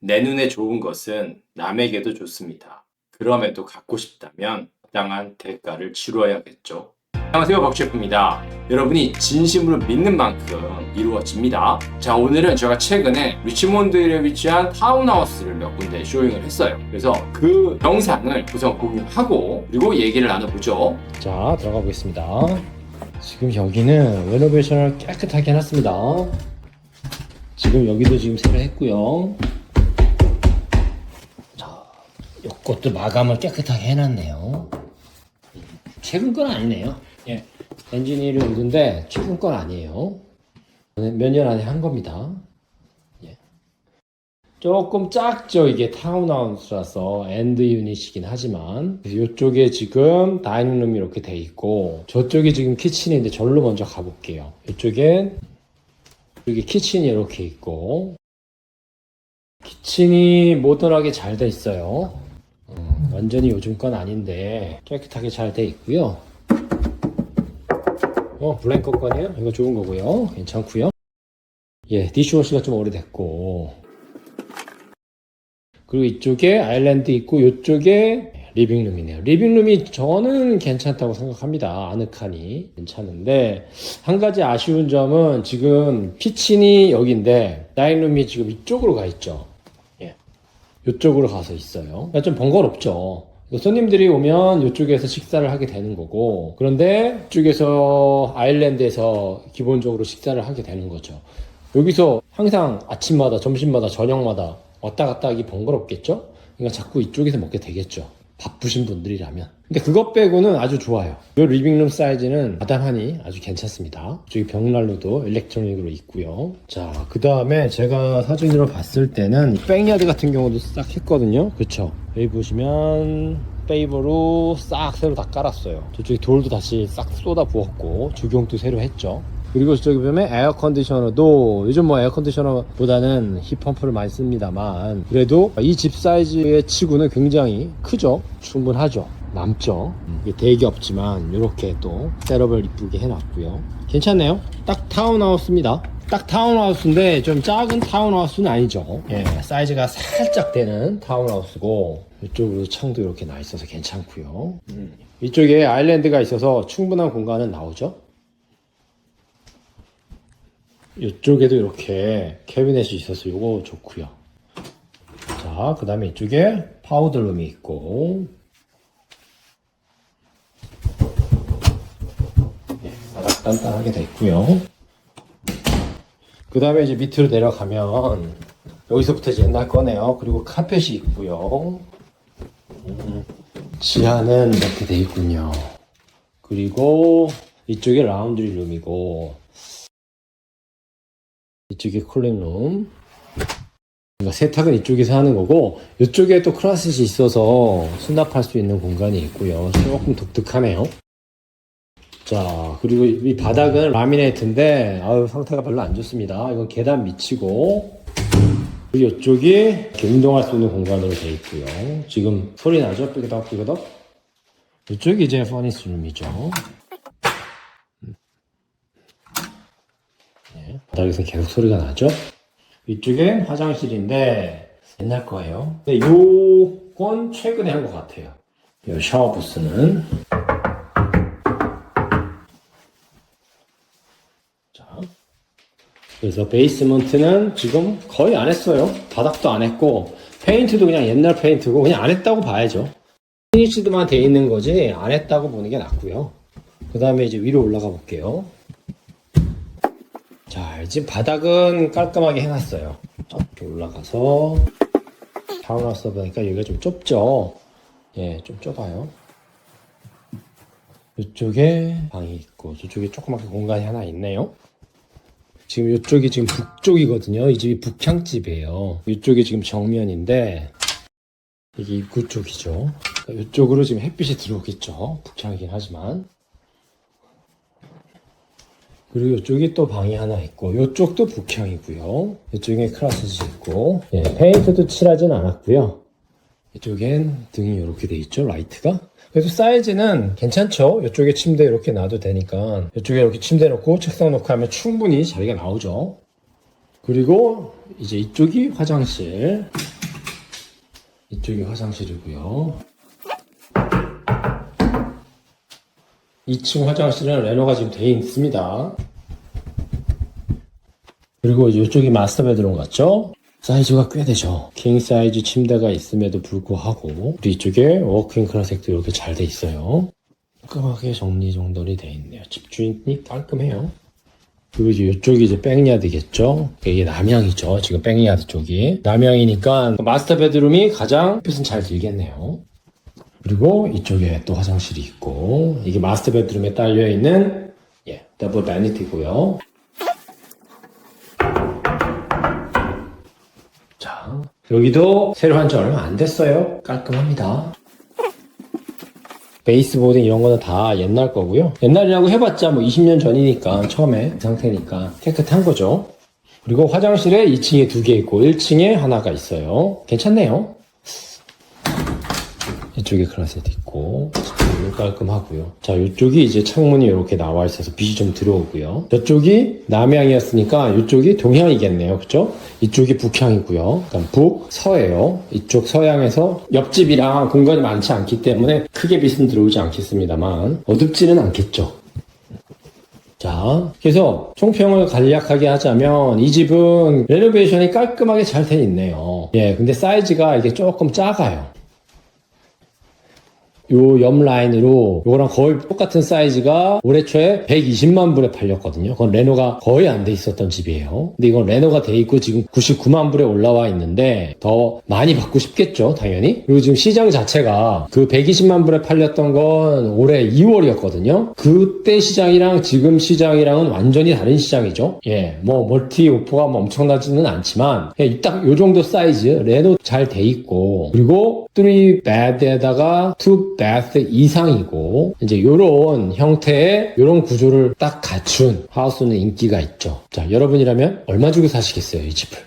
내 눈에 좋은 것은 남에게도 좋습니다. 그럼에도 갖고 싶다면 적당한 대가를 치러야겠죠. 안녕하세요 박셰프입니다. 여러분이 진심으로 믿는 만큼 이루어집니다. 자 오늘은 제가 최근에 리치몬드에 위치한 타운하우스를 몇 군데 쇼잉을 했어요. 그래서 그 영상을 우선 공유하고 그리고 얘기를 나눠보죠. 자 들어가 보겠습니다 지금 여기는 레노베이션을 깨끗하게 해놨습니다 지금 여기도 지금 새로 했고요 자 요것도 마감을 깨끗하게 해놨네요. 최근 건 아니네요. 예. 엔지니어링 우드인데 최근 건 아니에요. 몇 년 안에 한 겁니다. 예. 조금 작죠 이게 타운하우스라서 엔드 유닛이긴 하지만. 이쪽에 지금 다이닝룸이 이렇게 돼 있고 저쪽에 지금 키친인데 절로 먼저 가볼게요. 이쪽엔 여기 키친이 이렇게 있고 키친이 모던하게 잘 돼 있어요. 음, 완전히 요즘 건 아닌데 깨끗하게 잘 돼 있고요 어 블랭커 거네요 이거 좋은 거고요 괜찮고요 예 디시워시가 좀 오래됐고 그리고 이쪽에 아일랜드 있고 이쪽에 리빙룸이네요. 리빙룸이 저는 괜찮다고 생각합니다. 아늑하니 괜찮은데 한 가지 아쉬운 점은 지금 키친이 여기인데 다이닝룸이 지금 이쪽으로 가 있죠. 예. 이쪽으로 가서 있어요. 그러니까 좀 번거롭죠. 손님들이 오면 이쪽에서 식사를 하게 되는 거고 그런데 이쪽에서 아일랜드에서 기본적으로 식사를 하게 되는 거죠. 여기서 항상 아침마다 점심마다 저녁마다 왔다 갔다 하기 번거롭겠죠? 그러니까 자꾸 이쪽에서 먹게 되겠죠. 바쁘신 분들이라면. 근데 그것 빼고는 아주 좋아요. 이 리빙룸 사이즈는 마땅하니 아주 괜찮습니다. 저기 벽난로도 일렉트로닉으로 있고요. 자, 그 다음에 제가 사진으로 봤을 때는 백야드 같은 경우도 싹 했거든요. 그쵸? 여기 보시면 페이버로 싹 새로 다 깔았어요. 저쪽에 돌도 다시 싹 쏟아 부었고 조경도 새로 했죠. 그리고 저기 보면 에어 컨디셔너도 요즘 뭐 에어 컨디셔너보다는 힙펌프를 많이 씁니다만 그래도 이 집 사이즈의 치고는 굉장히 크죠? 충분하죠? 남죠? 이게 되게 없지만 이렇게 또 셋업을 이쁘게 해놨고요. 괜찮네요. 딱 타운하우스입니다. 딱 타운하우스인데 좀 작은 타운하우스는 아니죠. 예 사이즈가 살짝 되는 타운하우스고 이쪽으로 창도 이렇게 나 있어서 괜찮고요. 음. 이쪽에 아일랜드가 있어서 충분한 공간은 나오죠 이쪽에도 이렇게 캐비넷이 있어서 이거 좋고요. 자, 그 다음에 이쪽에 파우더룸이 있고 예, 바닥 단단하게 돼 있고요. 그 다음에 이제 밑으로 내려가면 여기서부터 이제 옛날 거네요. 그리고 카펫이 있고요. 음, 지하는 이렇게 돼 있군요. 그리고 이쪽에 라운드리 룸이고 이쪽에 쿨링룸. 그러니까 세탁은 이쪽에서 하는 거고 이쪽에 또 클라셋이 있어서 수납할 수 있는 공간이 있고요. 조금 독특하네요. 자 그리고 이 바닥은 라미네이트인데 아유 상태가 별로 안 좋습니다. 이건 계단 밑이고 그리고 이쪽이 이렇게 운동할 수 있는 공간으로 되어 있고요. 지금 소리 나죠? 삐그덕 삐그덕. 이쪽이 이제 퍼니스 룸이죠. 예, 바닥에서 계속 소리가 나죠? 이쪽에 화장실인데 옛날 거예요. 근데 요건 최근에 한 것 같아요. 요 샤워 부스는 자 그래서 베이스먼트는 지금 거의 안 했어요. 바닥도 안 했고 페인트도 그냥 옛날 페인트고 그냥 안 했다고 봐야죠. 피니시드만 돼 있는 거지 안 했다고 보는 게 낫고요. 그 다음에 이제 위로 올라가 볼게요. 자, 지금 바닥은 깔끔하게 해놨어요. 이렇게 올라가서 타운하우스 보니까 여기가 좀 좁죠? 예, 좀 좁아요. 이쪽에 방이 있고 저쪽에 조그맣게 공간이 하나 있네요. 지금 이쪽이 지금 북쪽이거든요. 이 집이 북향집이에요. 이쪽이 지금 정면인데 이게 입구 쪽이죠. 그러니까 이쪽으로 지금 햇빛이 들어오겠죠. 북향이긴 하지만. 그리고 이쪽에 또 방이 하나 있고 이쪽도 북향이고요. 이쪽에 클라스지 있고 예, 페인트도 칠하진 않았고요. 이쪽엔 등이 이렇게 돼 있죠. 라이트가. 그래서 사이즈는 괜찮죠. 이쪽에 침대 이렇게 놔도 되니까 이쪽에 이렇게 침대 놓고 책상 놓고 하면 충분히 자리가 나오죠. 그리고 이제 이쪽이 화장실. 이쪽이 화장실이고요. 2층 화장실은 레노가 지금 되어 있습니다. 그리고 이쪽이 마스터 베드룸 같죠? 사이즈가 꽤 되죠. 킹 사이즈 침대가 있음에도 불구하고 우리 이쪽에 워킹 클로셋도 이렇게 잘 돼 있어요. 깔끔하게 정리정돈이 돼 있네요. 집주인이 깔끔해요. 그리고 이제 이쪽이 이제 백야드겠죠? 이게 남향이죠. 지금 백야드 쪽이. 남향이니까 마스터 베드룸이 가장 햇빛은 잘 들겠네요. 그리고 이쪽에 또 화장실이 있고 이게 마스터 베드룸에 딸려 있는 예, 더블 바니티고요. 자, 여기도 새로 한 지 얼마 안 됐어요. 깔끔합니다. 베이스보드 이런 거는 다 옛날 거고요. 옛날이라고 해봤자 뭐 20년 전이니까 처음에 이 상태니까 깨끗한 거죠. 그리고 화장실에 2층에 두 개 있고 1층에 하나가 있어요. 괜찮네요. 이쪽에 클라셋 있고 깔끔하고요. 자, 이쪽이 이제 창문이 이렇게 나와 있어서 빛이 좀 들어오고요. 저쪽이 남향이었으니까 이쪽이 동향이겠네요. 그죠? 이쪽이 북향이고요. 그러니까 북, 서예요. 이쪽 서양에서 옆집이랑 공간이 많지 않기 때문에 크게 빛은 들어오지 않겠습니다만 어둡지는 않겠죠. 자, 그래서 총평을 간략하게 하자면 이 집은 레노베이션이 깔끔하게 잘 돼 있네요. 예, 근데 사이즈가 이게 조금 작아요. 요 옆 라인으로 요거랑 거의 똑같은 사이즈가 올해 초에 120만 불에 팔렸거든요. 그건 레노가 거의 안 돼 있었던 집이에요. 근데 이건 레노가 돼 있고 지금 99만 불에 올라와 있는데 더 많이 받고 싶겠죠, 당연히. 그리고 지금 시장 자체가 그 120만 불에 팔렸던 건 올해 2월이었거든요. 그때 시장이랑 지금 시장이랑은 완전히 다른 시장이죠. 예, 뭐 멀티 오퍼가 뭐 엄청나지는 않지만 딱요 정도 사이즈 레노 잘 돼 있고 그리고 3 bed에다가 2 bath 이상이고 이제 요런 형태의 요런 구조를 딱 갖춘 하우스는 인기가 있죠. 자, 여러분이라면 얼마 주고 사시겠어요, 이 집을?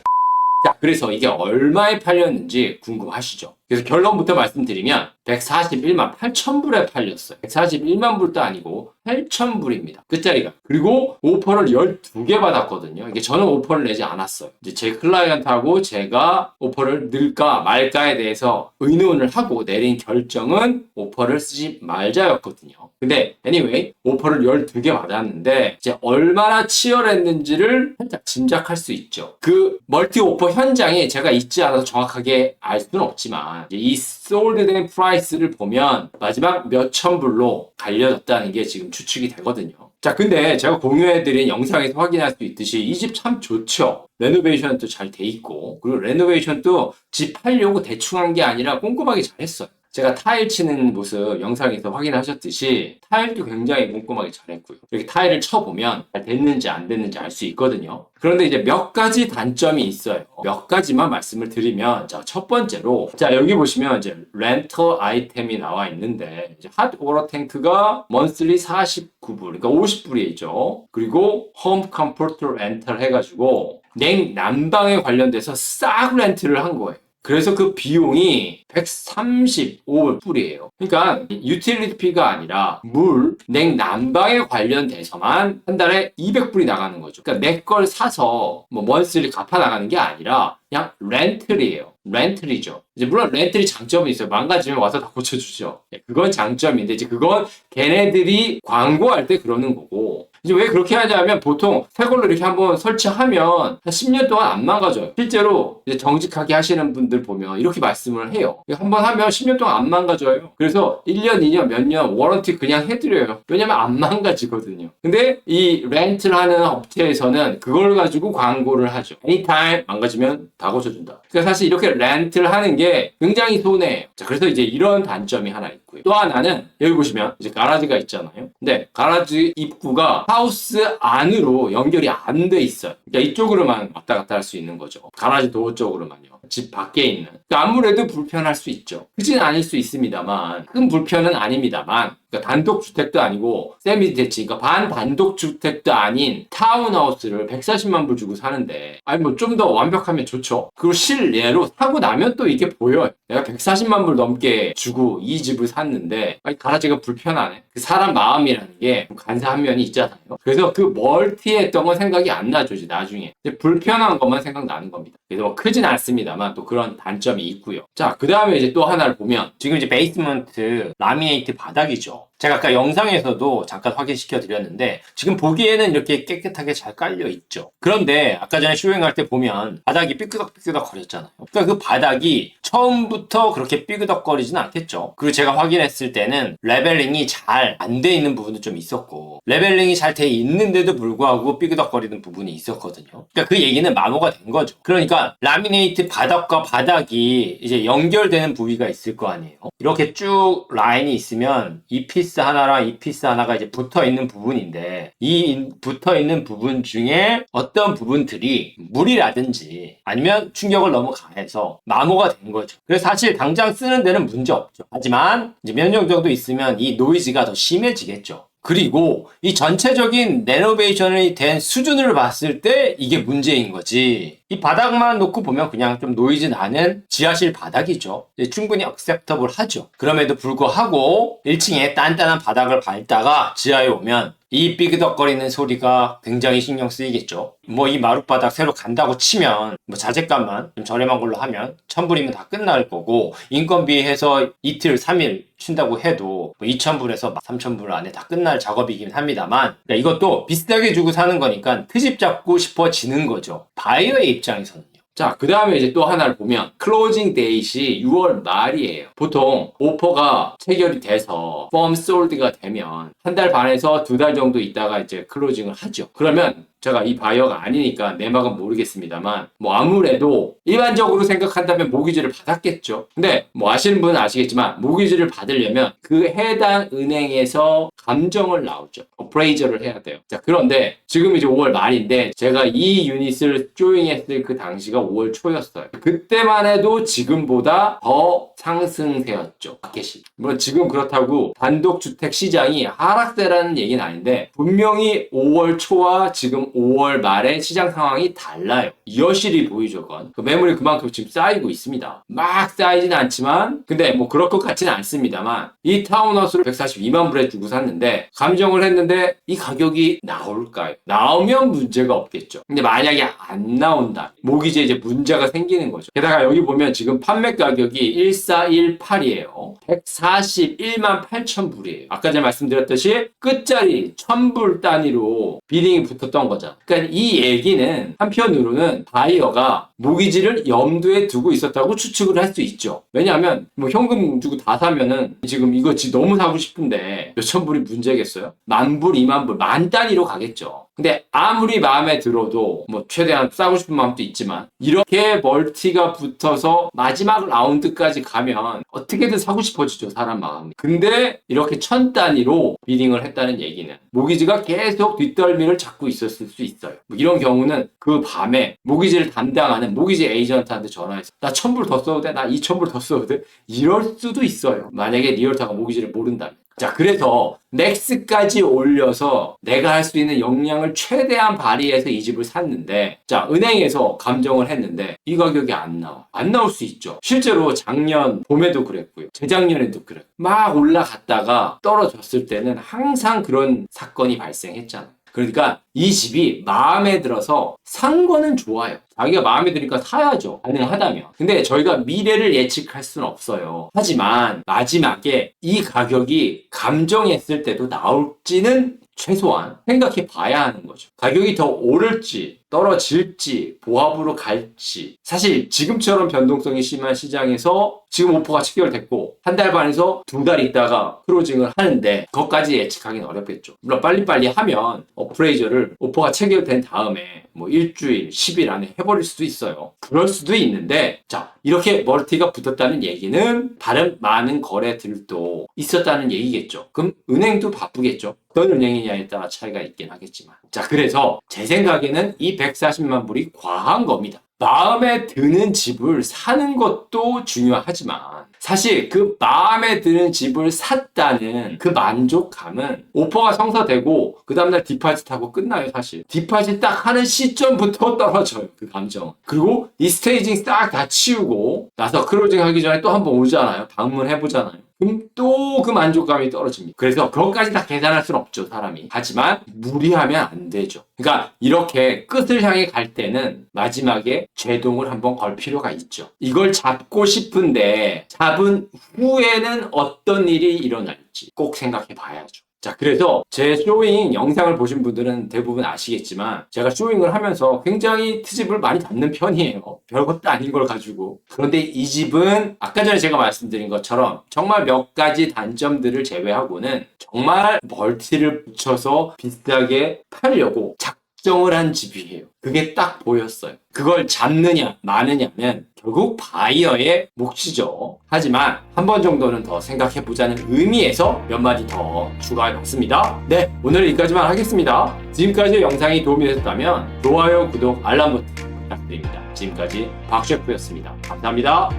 자, 그래서 이게 얼마에 팔렸는지 궁금하시죠? 그래서 결론부터 말씀드리면 141만 8천 불에 팔렸어요. 141만 불도 아니고 8천 불입니다. 끝자리가. 그리고 오퍼를 12개 받았거든요. 이게 저는 오퍼를 내지 않았어요. 이제 제 클라이언트하고 제가 오퍼를 넣을까 말까에 대해서 의논을 하고 내린 결정은 오퍼를 쓰지 말자였거든요. 근데 anyway 오퍼를 12개 받았는데 이제 얼마나 치열했는지를 살짝 짐작할 수 있죠. 그 멀티 오퍼 현장에 제가 있지 않아서 정확하게 알 수는 없지만 이 솔드된 프라이스를 보면 마지막 몇천 불로 갈려졌다는 게 지금 추측이 되거든요. 자, 근데 제가 공유해드린 영상에서 확인할 수 있듯이 이 집 참 좋죠. 레노베이션도 잘 돼 있고, 그리고 레노베이션도 집 팔려고 대충 한 게 아니라 꼼꼼하게 잘 했어요. 제가 타일 치는 모습 영상에서 확인하셨듯이 타일도 굉장히 꼼꼼하게 잘했고요. 이렇게 타일을 쳐보면 잘 됐는지 안 됐는지 알 수 있거든요. 그런데 이제 몇 가지 단점이 있어요. 몇 가지만 말씀을 드리면 자, 첫 번째로 자, 여기 보시면 이제 렌터 아이템이 나와 있는데 이제 핫 워터 탱크가 먼슬리 49불, 그러니까 50불이죠. 그리고 홈 컴포트 렌탈 해가지고 냉 난방에 관련돼서 싹 렌트를 한 거예요. 그래서 그 비용이 135불이에요. 그러니까 유틸리티비가 아니라 물, 냉난방에 관련돼서만 한 달에 200불이 나가는 거죠. 그러니까 내 걸 사서 뭐 먼슬리 갚아 나가는 게 아니라 그냥 렌틀이에요. 렌틀이죠. 이제 물론 렌틀이 장점이 있어요. 망가지면 와서 다 고쳐주죠. 예, 그건 장점인데 이제 그건 걔네들이 광고할 때 그러는 거고 이제 왜 그렇게 하냐면 보통 새 걸로 이렇게 한번 설치하면 한 10년 동안 안 망가져요. 실제로 이제 정직하게 하시는 분들 보면 이렇게 말씀을 해요. 한번 하면 10년 동안 안 망가져요. 그래서 1년, 2년, 몇 년 워런티 그냥 해드려요. 왜냐면 안 망가지거든요. 근데 이 렌트를 하는 업체에서는 그걸 가지고 광고를 하죠. anytime 망가지면 다 고쳐준다. 그러니까 사실 이렇게 렌트를 하는 게 굉장히 손해예요. 자, 그래서 이제 이런 단점이 하나 있고 요. 또 하나는 여기 보시면 이제 가라지가 있잖아요. 근데 가라지 입구가 하우스 안으로 연결이 안 돼 있어요. 그러니까 이쪽으로만 왔다 갔다 할 수 있는 거죠. 가라지 도어 쪽으로만요. 집 밖에 있는. 그러니까 아무래도 불편할 수 있죠. 크진 않을 수 있습니다만 큰 불편은 아닙니다만 그러니까 단독 주택도 아니고 세미 대치, 그러니까 반 단독 주택도 아닌 타운하우스를 140만 불 주고 사는데 아니 뭐 좀 더 완벽하면 좋죠. 그리고 실례로 사고 나면 또 이게 보여요. 내가 140만 불 넘게 주고 이 집을 샀는데 아니 가라지가 불편하네. 그 사람 마음이라는 게 간사한 면이 있잖아요. 그래서 그 멀티했던 건 생각이 안 나죠, 나중에. 불편한 것만 생각나는 겁니다. 그래서 뭐 크진 않습니다만 다만 또 그런 단점이 있고요. 자, 그 다음에 이제 또 하나를 보면 지금 이제 베이스먼트 라미네이트 바닥이죠. 제가 아까 영상에서도 잠깐 확인시켜 드렸는데 지금 보기에는 이렇게 깨끗하게 잘 깔려 있죠. 그런데 아까 전에 쇼잉할 때 보면 바닥이 삐끄덕삐끄덕 거렸잖아요. 그러니까 그 바닥이 처음부터 그렇게 삐그덕거리진 않겠죠. 그리고 제가 확인했을 때는 레벨링이 잘 안 돼 있는 부분도 좀 있었고 레벨링이 잘 돼 있는데도 불구하고 삐그덕거리는 부분이 있었거든요. 그러니까 그 얘기는 마모가 된 거죠. 그러니까 라미네이트 바닥과 바닥이 이제 연결되는 부위가 있을 거 아니에요. 이렇게 쭉 라인이 있으면 이 피스 하나랑 이 피스 하나가 이제 붙어 있는 부분인데 이 붙어 있는 부분 중에 어떤 부분들이 물이라든지 아니면 충격을 너무 가해서 마모가 된 거죠. 그래서 사실 당장 쓰는 데는 문제 없죠. 하지만 이제 몇 년 정도 있으면 이 노이즈가 더 심해지겠죠. 그리고 이 전체적인 레노베이션이 된 수준을 봤을 때 이게 문제인 거지. 이 바닥만 놓고 보면 그냥 좀 노이즈 나는 지하실 바닥이죠. 충분히 억셉터블 하죠. 그럼에도 불구하고 1층에 단단한 바닥을 밟다가 지하에 오면 이 삐그덕거리는 소리가 굉장히 신경 쓰이겠죠. 뭐 이 마룻바닥 새로 간다고 치면 뭐 자재값만 좀 저렴한 걸로 하면 천불이면 다 끝날 거고 인건비 해서 이틀, 3일 춘다고 해도 뭐 2천불에서 3천불 안에 다 끝날 작업이긴 합니다만 그러니까 이것도 비싸게 주고 사는 거니까 트집 잡고 싶어지는 거죠. 바이어의 입장에서는요. 자, 그 다음에 이제 또 하나를 보면, 클로징 데이시 6월 말이에요. 보통 오퍼가 체결이 돼서 펌 솔드가 되면 한 달 반에서 두 달 정도 있다가 이제 클로징을 하죠. 그러면 제가 이 바이어가 아니니까 내막은 모르겠습니다만 뭐 아무래도 일반적으로 생각한다면 모기지를 받았겠죠. 근데 뭐 아시는 분은 아시겠지만 모기지를 받으려면 그 해당 은행에서 감정을 나오죠. 어프레이저를 해야 돼요. 자 그런데 지금 이제 5월 말인데 제가 이 유닛을 조잉했을 그 당시가 5월 초였어요. 그때만 해도 지금보다 더 상승세였죠. 마켓이. 물론 지금 그렇다고 단독주택 시장이 하락세라는 얘기는 아닌데 분명히 5월 초와 지금 5월 말의 시장 상황이 달라요. 여실히 보이죠, 건. 그 매물이 그만큼 지금 쌓이고 있습니다. 막 쌓이진 않지만, 근데 뭐 그럴 것 같지는 않습니다만, 이 타운하우스를 142만 불에 주고 샀는데, 감정을 했는데, 이 가격이 나올까요? 나오면 문제가 없겠죠. 근데 만약에 안 나온다. 모기지에 이제 문제가 생기는 거죠. 게다가 여기 보면 지금 판매 가격이 1418이에요. 141만 8천 불이에요. 아까 전에 말씀드렸듯이 끝자리 1000불 단위로 비딩이 붙었던 거죠. 그러니까 이 얘기는 한편으로는 바이어가 모기지를 염두에 두고 있었다고 추측을 할 수 있죠. 왜냐하면 뭐 현금 주고 다 사면은 지금 이거 지 너무 사고 싶은데 몇천 불이 문제겠어요? 만 불, 이만 불, 만 단위로 가겠죠. 근데 아무리 마음에 들어도 뭐 최대한 싸고 싶은 마음도 있지만 이렇게 멀티가 붙어서 마지막 라운드까지 가면 어떻게든 사고 싶어지죠 사람 마음이 근데 이렇게 천 단위로 비딩을 했다는 얘기는 모기지가 계속 뒷덜미를 잡고 있었을 수 있어요 뭐 이런 경우는 그 밤에 모기지를 담당하는 모기지 에이전트한테 전화해서 나 천불 더 써도 돼? 나 이천 불 더 써도 돼? 이럴 수도 있어요 만약에 리얼타가 모기지를 모른다면 자, 그래서 넥스까지 올려서 내가 할 수 있는 역량을 최대한 발휘해서 이 집을 샀는데, 자, 은행에서 감정을 했는데, 이 가격이 안 나와. 안 나올 수 있죠. 실제로 작년 봄에도 그랬고요. 재작년에도 그랬고. 막 올라갔다가 떨어졌을 때는 항상 그런 사건이 발생했잖아요. 그러니까 이 집이 마음에 들어서 산 거는 좋아요. 자기가 마음에 드니까 사야죠. 가능하다면. 근데 저희가 미래를 예측할 수는 없어요. 하지만 마지막에 이 가격이 감정했을 때도 나올지는 최소한 생각해 봐야 하는 거죠. 가격이 더 오를지 떨어질지 보합으로 갈지 사실 지금처럼 변동성이 심한 시장에서 지금 오퍼가 체결됐고 한 달 반에서 두 달 있다가 크로징을 하는데 그것까지 예측하기는 어렵겠죠. 물론 빨리빨리 하면 어프레이저를 오퍼가 체결된 다음에 뭐 일주일, 10일 안에 해버릴 수도 있어요. 그럴 수도 있는데 자 이렇게 멀티가 붙었다는 얘기는 다른 많은 거래들도 있었다는 얘기겠죠. 그럼 은행도 바쁘겠죠. 어떤 은행이냐에 따라 차이가 있긴 하겠지만 자 그래서 제 생각에는 이 140만 불이 과한 겁니다. 마음에 드는 집을 사는 것도 중요하지만 사실 그 마음에 드는 집을 샀다는 그 만족감은 오퍼가 성사되고 그 다음날 디파짓하고 끝나요 사실. 디파짓 딱 하는 시점부터 떨어져요 그 감정. 그리고 이 스테이징 싹다 치우고 나서 크로징 하기 전에 또 한번 오잖아요. 방문해 보잖아요 그럼 또 그 만족감이 떨어집니다. 그래서 그것까지 다 계산할 수는 없죠, 사람이. 하지만 무리하면 안 되죠. 그러니까 이렇게 끝을 향해 갈 때는 마지막에 제동을 한번 걸 필요가 있죠. 이걸 잡고 싶은데 잡은 후에는 어떤 일이 일어날지 꼭 생각해 봐야죠. 자, 그래서 제 쇼잉 영상을 보신 분들은 대부분 아시겠지만 제가 쇼잉을 하면서 굉장히 트집을 많이 잡는 편이에요. 별것도 아닌 걸 가지고. 그런데 이 집은 아까 전에 제가 말씀드린 것처럼 정말 몇 가지 단점들을 제외하고는 정말 멀티를 붙여서 비싸게 팔려고 작정을 한 집이에요. 그게 딱 보였어요. 그걸 잡느냐 마느냐는 결국 바이어의 몫이죠. 하지만 한 번 정도는 더 생각해 보자는 의미에서 몇 마디 더 추가해 봤습니다. 네, 오늘 여기까지만 하겠습니다. 지금까지 영상이 도움이 되셨다면 좋아요, 구독, 알람 버튼 부탁드립니다. 지금까지 박셰프였습니다. 감사합니다.